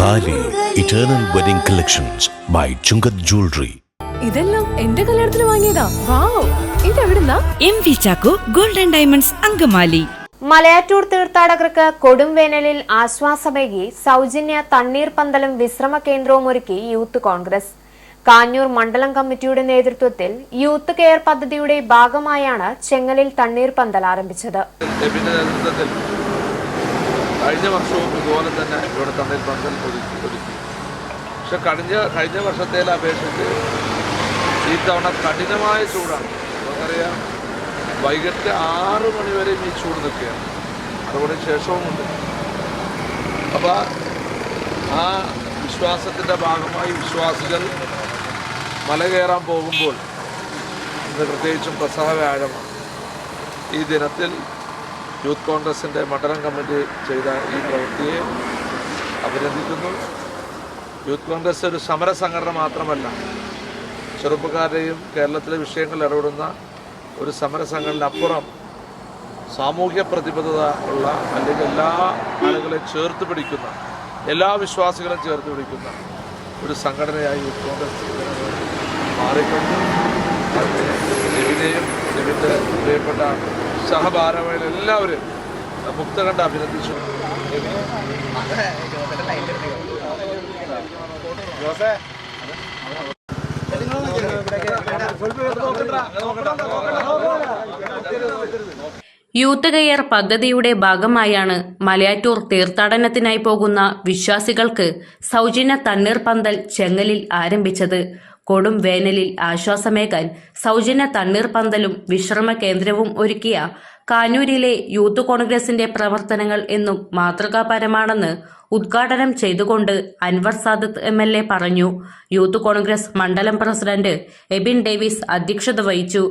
Thali eternal wedding collections by Chungath jewellery ഇതെല്ലാം എന്റെ കല്യാണത്തിന് വാങ്ങിയതാ. Wow. ഇതെവിടുന്നാ? M V Chacko golden diamonds Angamaly. Malayattoor തീർത്ഥാടകർക്ക് കൊടും വേനലിൽ ആശ്വാസമേകി സൗജന്യ തണ്ണീർ പന്തലും വിശ്രമ കേന്ദ്രവും ഒരുക്കി യൂത്ത് കോൺഗ്രസ്. കാഞ്ഞൂർ മണ്ഡലം കമ്മിറ്റിയുടെ നേതൃത്വത്തിൽ യൂത്ത് കെയർ പദ്ധതിയുടെ ഭാഗമായാണ് ചെങ്ങലിൽ തണ്ണീർ പന്തൽ ആരംഭിച്ചത്. കഴിഞ്ഞ വർഷവും ഇതുപോലെ തന്നെ ഇവിടെ തണ്ണീർ പന്തൽ ഒരുക്കി ഒരുക്കി പക്ഷെ കഴിഞ്ഞ കഴിഞ്ഞ വർഷത്തേൽ അപേക്ഷിച്ച് ഈ തവണ കഠിനമായ ചൂടാണ്. നമുക്കറിയാം വൈകിട്ട് ആറ് മണിവരെയും ഈ ചൂട് നിൽക്കുകയാണ്. അതുകൊണ്ട് ശേഷവും ഉണ്ട് അപ്പോൾ ആ വിശ്വാസത്തിന്റെ ഭാഗമായി വിശ്വാസികൾ മല കയറാൻ പോകുമ്പോൾ ഇത് പ്രത്യേകിച്ചും പ്രസവ വ്യാഴമാണ്. ഈ ദിനത്തിൽ യൂത്ത് കോൺഗ്രസിന്റെ മണ്ഡലം കമ്മിറ്റി ചെയ്ത ഈ പ്രവൃത്തിയെ അഭിനന്ദിക്കുന്നു. യൂത്ത് കോൺഗ്രസ് ഒരു സമര സംഘടന മാത്രമല്ല ചെറുപ്പക്കാരെയും കേരളത്തിലെ വിഷയങ്ങളിൽ ഇടപെടുന്ന ഒരു സമര സംഘടനപ്പുറം സാമൂഹ്യ പ്രതിബദ്ധത ഉള്ള അല്ലെങ്കിൽ എല്ലാ ആളുകളെയും ചേർത്ത് പിടിക്കുന്ന എല്ലാ വിശ്വാസികളും ചേർത്ത് പിടിക്കുന്ന ഒരു സംഘടനയായി യൂത്ത് കോൺഗ്രസ് മാറിക്കൊണ്ട് ഇതിനെയും ഇതിന്റെ പ്രിയപ്പെട്ട സഹഭാരവാഹികൾ എല്ലാവരും മുക്ത കണ്ട് അഭിനന്ദിച്ചു. യൂത്ത് കെയർ പദ്ധതിയുടെ ഭാഗമായാണ് മലയാറ്റൂർ തീർത്ഥാടനത്തിനായി പോകുന്ന വിശ്വാസികൾക്ക് സൗജന്യ തണ്ണീർ പന്തൽ ചെങ്ങലിൽ ആരംഭിച്ചത്. കൊടും വേനലിൽ ആശ്വാസമേകാൻ സൗജന്യ തണ്ണീർ പന്തലും വിശ്രമ കേന്ദ്രവും ഒരുക്കിയ കാനൂരിലെ യൂത്ത് കോൺഗ്രസിന്റെ പ്രവർത്തനങ്ങൾ എന്നും മാതൃകാപരമാണെന്ന് ഉദ്ഘാടനം ചെയ്തുകൊണ്ട് Anwar Sadath M L A പറഞ്ഞു. യൂത്ത് കോൺഗ്രസ് മണ്ഡലം പ്രസിഡന്റ് എബിൻ ഡേവിസ് അധ്യക്ഷത വഹിച്ചു.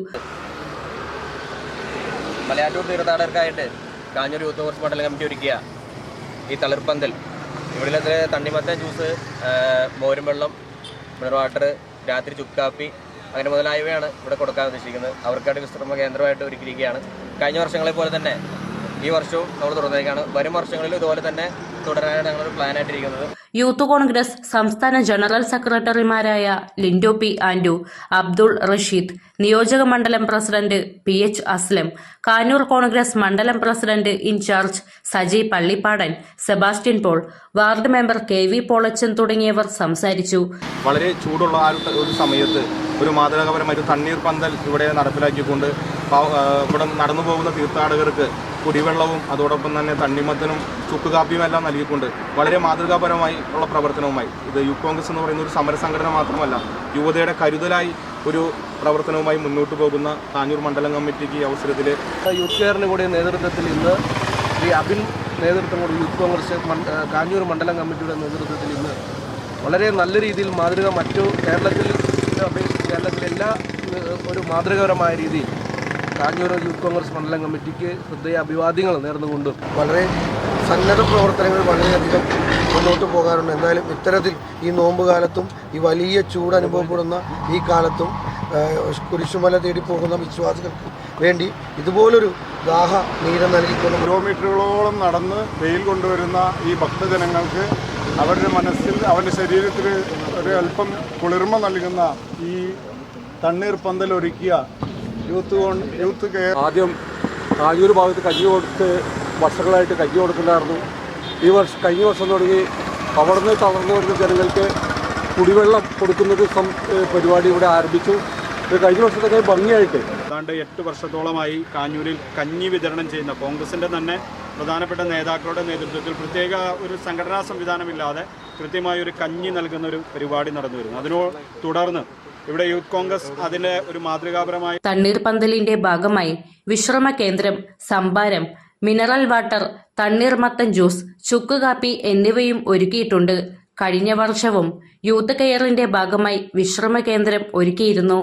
യൂത്ത് കോൺഗ്രസ് മണ്ഡലം കമ്മിറ്റി ഒരുക്കിയ ഈ തളിർപ്പന്തൽ ഇവിടെ തണ്ണിമത്തൻ ജ്യൂസ് മോരും വെള്ളം മിനറൽ വാട്ടർ രാത്രി ചുക്കാപ്പി അങ്ങനെ മുതലായവയാണ് ഇവിടെ കൊടുക്കാൻ ഉദ്ദേശിക്കുന്നത്. അവർക്കായിട്ട് വിശ്രമ കേന്ദ്രമായിട്ട് ഒരുക്കിയിരിക്കുകയാണ്. കഴിഞ്ഞ വർഷങ്ങളെ പോലെ തന്നെ ഈ വർഷവും നമ്മൾ തുറന്നേക്കാണ് വരും വർഷങ്ങളിലും ഇതുപോലെ തന്നെ തുടരാനാണ് ഞങ്ങൾ പ്ലാൻ ആയിട്ടിരിക്കുന്നത്. യൂത്ത് കോൺഗ്രസ് സംസ്ഥാന ജനറൽ സെക്രട്ടറിമാരായ ലിൻഡോ പി ആൻഡു അബ്ദുൾ റഷീദ് നിയോജക മണ്ഡലം president P H Aslam Kanoor Congress മണ്ഡലം president in charge Saji Pallippadan Sebastian Paul ward member K V Polachan തുടങ്ങിയവർ സംസാരിച്ചു. വളരെ ചൂടുള്ള ആ ഒരു- സമയത്ത് ഒരു മാതൃകാപരമായ ഒരു തണ്ണീർ പന്തൽ ഇവിടെ നടപ്പിലാക്കിക്കൊണ്ട് ഇവിടെ നടന്നു പോകുന്ന തീർത്ഥാടകർക്ക് കുടിവെള്ളവും അതോടൊപ്പം തന്നെ തണ്ണിമത്തനും ചുക്കുകാപ്പിയും എല്ലാം നൽകിക്കൊണ്ട് വളരെ മാതൃകാപരമായി ഉള്ള പ്രവർത്തനവുമായി. ഇത് യൂത്ത് കോൺഗ്രസ് എന്ന് പറയുന്ന ഒരു സമര സംഘടന മാത്രമല്ല യുവതയുടെ കരുതലായി ഒരു പ്രവർത്തനവുമായി മുന്നോട്ട് പോകുന്ന താനൂർ മണ്ഡലം കമ്മിറ്റിക്ക് ഈ അവസരത്തിൽ യൂത്ത് കെയറിന് കൂടി നേതൃത്വത്തിൽ ഇന്ന് ഈ അബിൻ നേതൃത്വം കൂടി യൂത്ത് കോൺഗ്രസ് കാഞ്ഞൂർ മണ്ഡലം കമ്മിറ്റിയുടെ നേതൃത്വത്തിൽ ഇന്ന് വളരെ നല്ല രീതിയിൽ മാതൃക മറ്റു കേരളത്തിൽ അപേക്ഷിച്ച് കേരളത്തിലെ ഒരു മാതൃകപരമായ രീതിയിൽ കാഞ്ഞൂർ യൂത്ത് കോൺഗ്രസ് മണ്ഡലം കമ്മിറ്റിക്ക് ഹൃദയ അഭിവാദ്യങ്ങൾ നേർന്നുകൊണ്ടും വളരെ സന്നദ്ധ പ്രവർത്തനങ്ങൾ വളരെയധികം മുന്നോട്ട് പോകാറുണ്ട്. എന്നാലും ഇത്തരത്തിൽ ഈ നോമ്പ് കാലത്തും ഈ വലിയ ചൂട് അനുഭവപ്പെടുന്ന ഈ കാലത്തും കുരിശുമല തേടി പോകുന്ന വിശ്വാസികൾക്ക് വേണ്ടി ഇതുപോലൊരു ദാഹ നീരം നൽകിക്കൊണ്ട് കിലോമീറ്ററുകളോളം നടന്ന് വെയിൽ കൊണ്ടുവരുന്ന ഈ ഭക്തജനങ്ങൾക്ക് അവരുടെ മനസ്സിൽ അവരുടെ ശരീരത്തിൽ ഒരു അല്പം കുളിർമ നൽകുന്ന ഈ തണ്ണീർ പന്തൽ ഒരുക്കിയ യൂത്ത് കോൺ- യൂത്ത് കെയർ ആദ്യം കാഞ്ഞൂർ ഭാഗത്ത് കഞ്ഞി കൊടുത്ത് വർഷങ്ങളായിട്ട് കഞ്ഞി കൊടുക്കുന്നുണ്ടായിരുന്നു. ഈ വർഷം കഴിഞ്ഞ വർഷം തുടങ്ങി അവിടുന്ന് തളർന്നു വരുന്ന ജനങ്ങൾക്ക് കുടിവെള്ളം കൊടുക്കുന്നൊരു സം- പരിപാടി ഇവിടെ ആരംഭിച്ചു. ഇത് കഴിഞ്ഞ വർഷത്തൊക്കെ ഭംഗിയായിട്ട്. ഏതാണ്ട് എട്ട് വർഷത്തോളമായി കാഞ്ഞൂരിൽ കഞ്ഞി വിതരണം ചെയ്യുന്ന കോൺഗ്രസിന്റെ തന്നെ പ്രധാനപ്പെട്ട നേതാക്കളുടെ നേതൃത്വത്തിൽ പ്രത്യേക ഒരു സംഘടനാ സംവിധാനമില്ലാതെ കൃത്യമായ ഒരു കഞ്ഞി നൽകുന്ന ഒരു പരിപാടി നടന്നു വരുന്നു. അതിനോ തുടർന്ന് ഇവിടെ യൂത്ത് കോൺഗ്രസ് അതിന്റെ ഒരു മാതൃകാപരമായ തണ്ണീർ പന്തലിന്റെ ഭാഗമായി വിശ്രമ കേന്ദ്രം സംഭാരം മിനറൽ വാട്ടർ തണ്ണീർമത്തൻ ജ്യൂസ് ചുക്ക് കാപ്പി എന്നിവയും ഒരുക്കിയിട്ടുണ്ട്. കഴിഞ്ഞ വർഷവും യൂത്ത് കെയറിന്റെ ഭാഗമായി വിശ്രമ കേന്ദ്രം ഒരുക്കിയിരുന്നു.